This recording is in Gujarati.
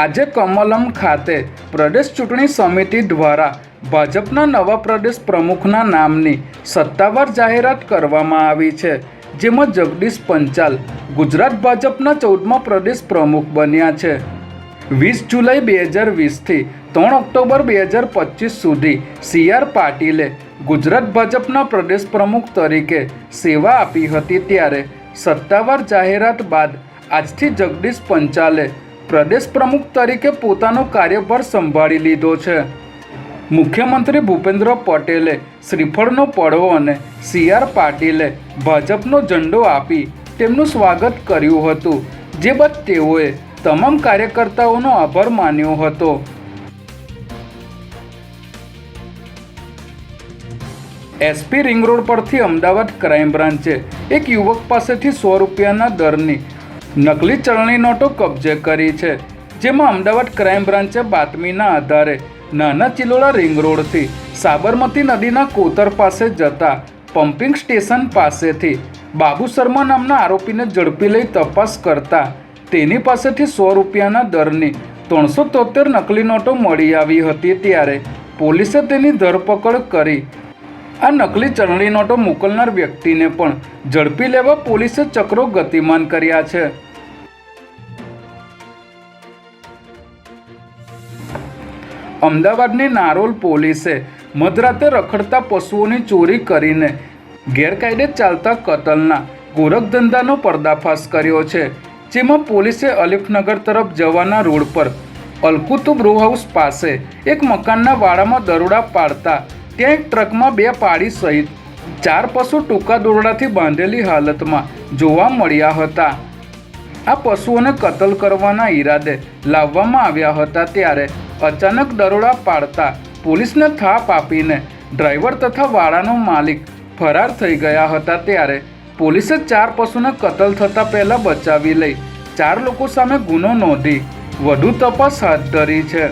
આજે કમલમ ખાતે પ્રદેશ ચૂંટણી સમિતિ દ્વારા ભાજપના નવા પ્રદેશ પ્રમુખના નામની સત્તાવાર જાહેરાત કરવામાં આવી છે, જેમાં જગદીશ પંચાલ ગુજરાત ભાજપના ચૌદમા પ્રદેશ પ્રમુખ બન્યા છે. વીસ જુલાઈ બે હજાર વીસથી ત્રણ ઓક્ટોબર બે હજાર પચીસ સુધી સી આર પાટીલે ગુજરાત ભાજપના પ્રદેશ પ્રમુખ તરીકે સેવા આપી હતી ત્યારે સત્તાવાર જાહેરાત બાદ આજથી જગદીશ પંચાલે પ્રદેશ પ્રમુખ તરીકે પોતાનો કાર્યભાર સંભાળી લીધો છે. મુખ્યમંત્રી ભૂપેન્દ્ર પટેલે શ્રીફળનો પડવો અને સી આર પાટીલે ભાજપનો ઝંડો આપી તેમનું સ્વાગત કર્યું હતું, જે બાદ તેઓએ તમામ કાર્યકર્તાઓનો આભાર માન્યો હતો. એસપી રિંગ રોડ પરથી અમદાવાદ ક્રાઇમ બ્રાન્ચે એક યુવક પાસેથી સો રૂપિયાના દરની નકલી ચલણી નોટો કબજે કરી છે, જેમાં અમદાવાદ ક્રાઇમ બ્રાન્ચે બાતમીના આધારે નાના ચિલોડા રિંગ રોડથી સાબરમતી નદીના કોતર પાસે જતા પમ્પિંગ સ્ટેશન પાસેથી બાબુ શર્મા નામના આરોપીને ઝડપી લઈ તપાસ કરતા તેની પાસેથી સો રૂપિયાના દરની ત્રણસો તોતેર નકલી નોટો મળી આવી હતી ત્યારે પોલીસે તેની ધરપકડ કરી. આ નકલી ચલણી નોટો મોકલનાર વ્યક્તિને પણ ઝડપી લેવા પોલીસે ચક્રો ગતિમાન કર્યા છે. અમદાવાદની નારોલ પોલીસે મધરાતે રખડતા પશુઓની ચોરી કરીને ગેરકાયદે ચાલતા કતલના ગોરખધંધાનો પર્દાફાશ કર્યો છે, જેમાં પોલીસે અલીફનગર તરફ જવાના રોડ પર અલકુતુબ રો પાસે એક મકાનના વાડામાં દરોડા પાડતા ત્યાં એક ટ્રકમાં બે પાડી સહિત ચાર પશુ ટૂંકા દોરડાથી બાંધેલી હાલતમાં જોવા મળ્યા હતા. આ પશુઓને કતલ કરવાના ઈરાદે લાવવામાં આવ્યા હતા ત્યારે અચાનક દરોડા પાડતા પોલીસને થાપ આપીને ડ્રાઈવર તથા વાડાનો માલિક ફરાર થઈ ગયા હતા ત્યારે પોલીસે ચાર પશુને કતલ થતાં પહેલાં બચાવી લઈ ચાર લોકો સામે ગુનો નોંધી વધુ તપાસ હાથ ધરી છે.